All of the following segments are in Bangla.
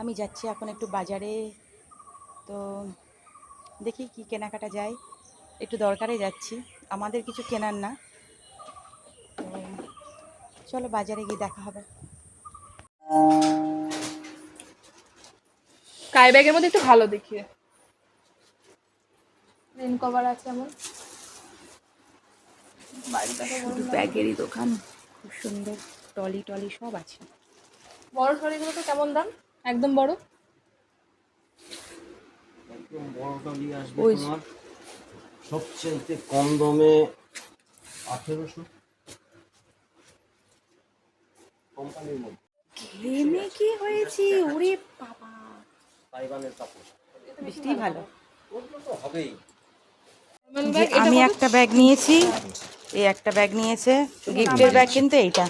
আমি যাচ্ছি এখন একটু বাজারে। তো দেখি কি কেনাকাটা যায়। একটু দরকারে যাচ্ছি। আমাদের কিছু কেনার না। তো চলো বাজারে গিয়ে দেখা হবে। কাই ব্যাগের মধ্যে একটু ভালো দেখিয়ে। রেন কভার আছে এমন না। ব্যাগেরই দোকান। খুব সুন্দর। টলি টলি সব আছে। বড় শাড়িগুলো তো কেমন দাম? একদম বড়? ওই সবচেয়ে কম দামে আঠেরোশো। কোম্পানির মধ্যে। ঘেমে কি হয়েছে? ওরে বাবা। তাইওয়ানের কাপড়। বৃষ্টি ভালো। ওগুলো তো হবেই। আমি একটা ব্যাগ নিয়েছি এই একটা ব্যাগ নিয়েছে গিফটের ব্যাগ কিন্তু এইটা।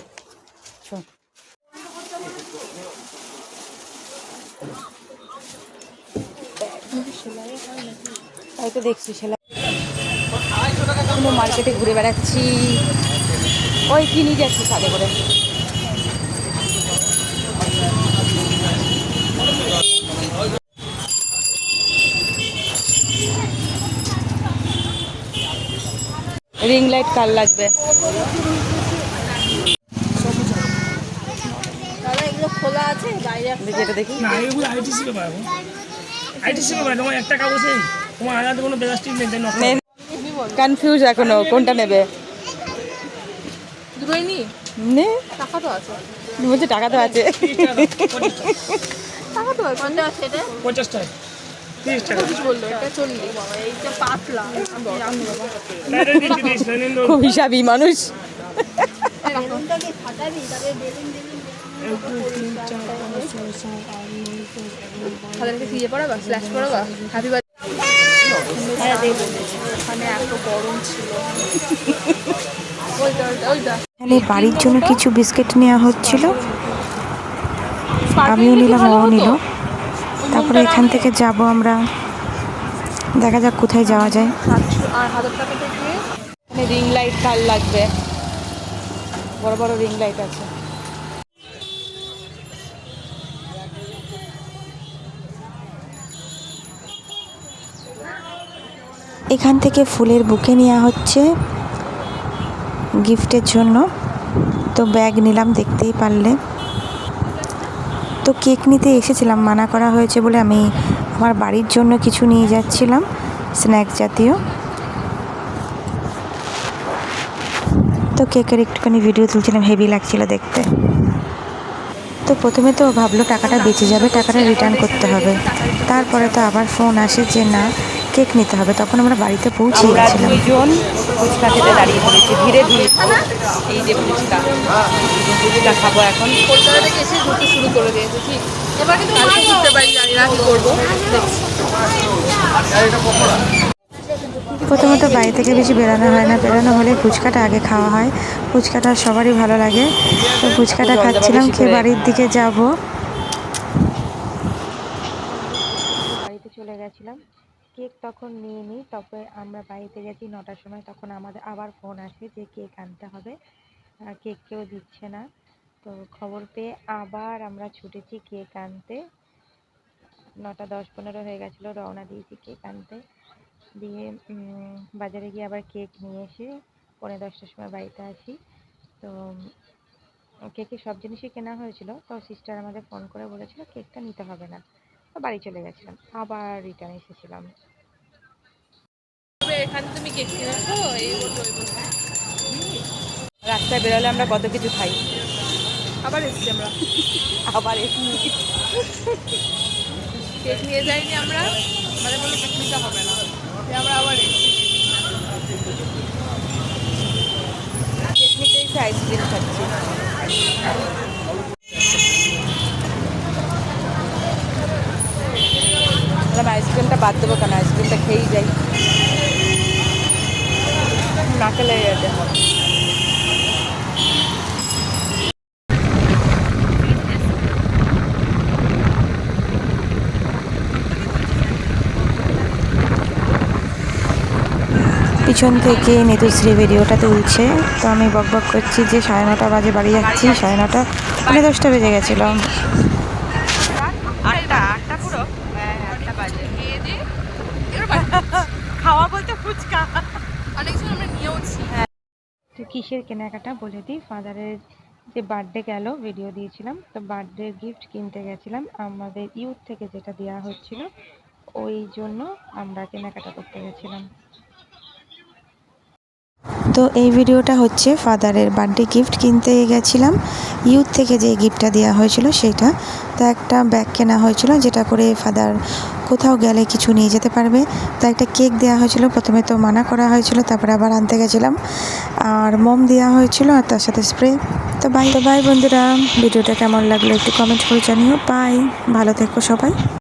তাই তো দেখছি সেলাই। মার্কেটে ঘুরে বেড়াচ্ছি। ওই কি নিয়ে যাচ্ছি সাথে করে? রিং লাইট কার লাগবে? এগুলো খোলা আছে? বাইরে দেখি। না এগুলো আইটিসি পেপার আইটিসি পেপার তোমার একটা কাগজে তোমার আলাদা কোনো নেই। কনফিউজ এখনও কোনটা নেবে দুটোই নি নে টাকা তো আছে বলছে টাকা তো আছে টাকা তো কোনটা এটা টাকা। খুব হিসাবি মানুষ তাদেরকে দিয়ে পড়াবা স্ল্যাশ পড়াবা হ্যাপি ওখানে এত গরম ছিল। ওইটা ওইটা ওইটা। এখানে বাড়ির জন্য কিছু বিস্কিট নেওয়া হচ্ছিল। আমিও নিলাম ও নিল। তারপরে এখান থেকে যাব আমরা। দেখা যাক কোথায় যাওয়া যায়। রিং লাইট কার লাগবে। বড় বড় রিং লাইট আছে। এখান থেকে ফুলের বুকে নেওয়া হচ্ছে গিফটের জন্য। তো ব্যাগ নিলাম, দেখতেই পারলে। তো কেক নিতে এসেছিলাম, মানা করা হয়েছে বলে আমি আমার বাড়ির জন্য কিছু নিয়ে যাচ্ছিলাম, স্ন্যাক জাতীয়। তো কেকের একটুখানি ভিডিও তুলছিলাম, হেভি লাগছিল দেখতে। তো প্রথমে তো ভাবলো টাকাটা বেঁচে যাবে, টাকাটা রিটার্ন করতে হবে। তারপরে তো আবার ফোন আসে যে না কেক নিতে হবে তখন আমরা বাড়িতে পৌঁছে আমরা দুইজন ফুচকা খেতে দাঁড়িয়ে পড়েছি ধীরে ধীরে। এই যে ফুচকা ফুচকা খাব এখন। কলকাতা থেকে এসে ঘুরতে শুরু করে দিয়েছে ঠিক এবার কিন্তু কালকে ঘুরতে পারি জানি না কি করব প্রথমত বাড়ি থেকে বেশি বেরোনো হয় না বেরোনো হলে ফুচকাটা আগে খাওয়া হয়। ফুচকাটা সবারই ভালো লাগে। তো ফুচকাটা খাচ্ছিলাম খেয়ে বাড়ির দিকে যাব। বাড়িতে চলে গেছিলাম। কেক তখন নিয়ে নিই, তবে আমরা বাড়িতে গেছি নটার সময়, তখন আমাদের আবার ফোন আসে যে কেক আনতে হবে। আর কেক কেউ দিচ্ছে না। তো খবর পেয়ে আবার আমরা ছুটেছি কেক আনতে। নটা দশ পনেরো হয়ে গেছিল, রওনা দিয়েছি কেক আনতে। দিয়ে বাজারে গিয়ে আবার কেক নিয়ে এসে পৌনে দশটার সময় বাড়িতে আসি। তো কেকের সব জিনিসই কেনা হয়েছিল, তো সিস্টার আমাদের ফোন করে বলেছিল কেকটা নিতে হবে না। বাড়ি চলে গেছিলাম আবার রিটার্ন এসেছিলাম। এখানে তুমি কেক কিনেছো? এই রাস্তায় বেরোলে আমরা কত কিছু খাই। আবার এসছি আমরা। আবার এসে কেক নিয়ে যাইনি আমরা। আমাদের বলে কেক নিতে হবে না। আমরা আবার এসছি। কেক নিতে এসে আইসক্রিম খাচ্ছি বললাম আইসক্রিমটা বাদ দেবো কেন? আইসক্রিমটা খেয়েই যাই। নাকে লেগে পিছন থেকে নেতুশ্রী ভিডিওটা তুলছে। তো আমি বক বক করছি যে সাড়ে নটা বাজে বাড়ি যাচ্ছি। সাড়ে নটা পৌনে দশটা বেজে গেছিল। খাওয়া বলতে ফুচকা। অনেকজন আমরা নিয়েওছি হ্যাঁ। তো কিসের কেনাকাটা বলে দিই? ফাদারের যে বার্থডে গেল ভিডিও দিয়েছিলাম। তো বার্থডে গিফট কিনতে গেছিলাম। আমাদের ইউথ থেকে যেটা দেওয়া হচ্ছিল ওই জন্য আমরা কেনাকাটা করতে গেছিলাম। তো এই ভিডিওটা হচ্ছে ফাদারের বার্থডে গিফট কিনতে গেছিলাম। ইউথ থেকে যে গিফটটা দেওয়া হয়েছিল সেটা। তো একটা ব্যাগ কেনা হয়েছিল যেটা করে ফাদার কোথাও গেলে কিছু নিয়ে যেতে পারবে। তো একটা কেক দেওয়া হয়েছিল, প্রথমে তো মানা করা হয়েছিল, তারপরে আবার আনতে গেছিলাম। আর মোম দেওয়া হয়েছিল আর তার সাথে স্প্রে তো বাই তো বাই বন্ধুরা, ভিডিওটা কেমন লাগল একটু কমেন্ট করে জানিও। বাই ভালো থেকো সবাই।